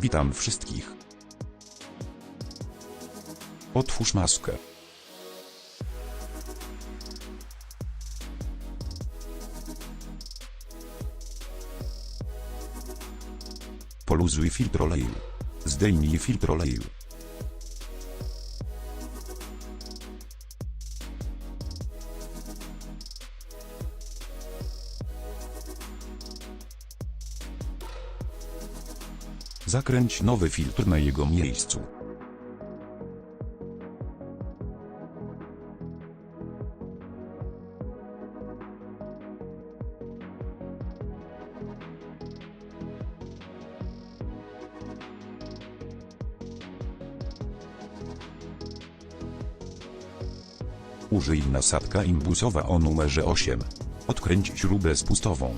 Witam wszystkich. Otwórz maskę. Poluzuj filtr oleju. Zdejmij filtr oleju. Zakręć nowy filtr na jego miejscu. Użyj nasadka imbusowa o numerze 8. Odkręć śrubę spustową.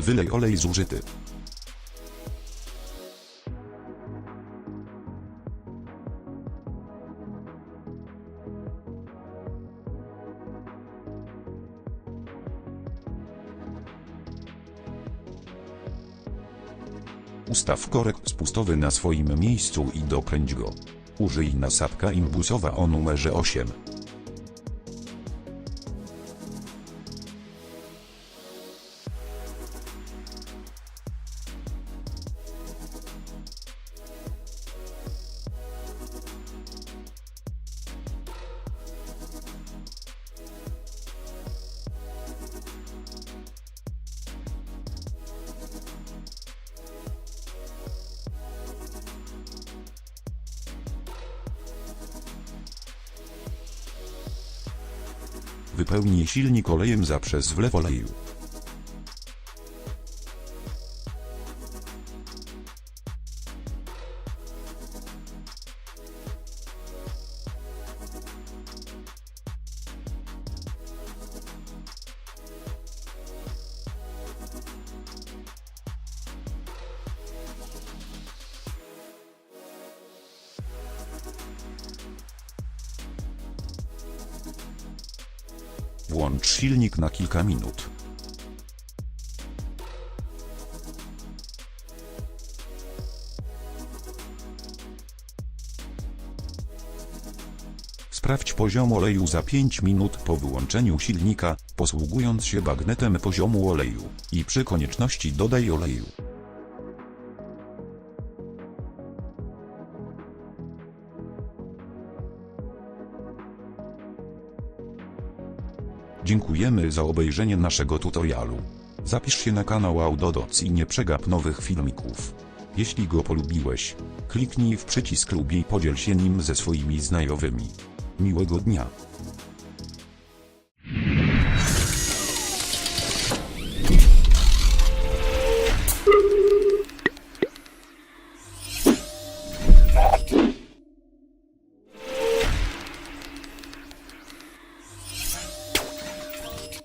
Wylej olej zużyty. Ustaw korek spustowy na swoim miejscu i dokręć go. Użyj nasadka imbusowa o numerze 8. Wypełnij silnik olejem za przez wlew oleju. Włącz silnik na kilka minut. Sprawdź poziom oleju za 5 minut po wyłączeniu silnika, posługując się bagnetem poziomu oleju, i przy konieczności dodaj oleju. Dziękujemy za obejrzenie naszego tutorialu. Zapisz się na kanał Audodoc i nie przegap nowych filmików. Jeśli go polubiłeś, kliknij w przycisk lubię i podziel się nim ze swoimi znajomymi. Miłego dnia.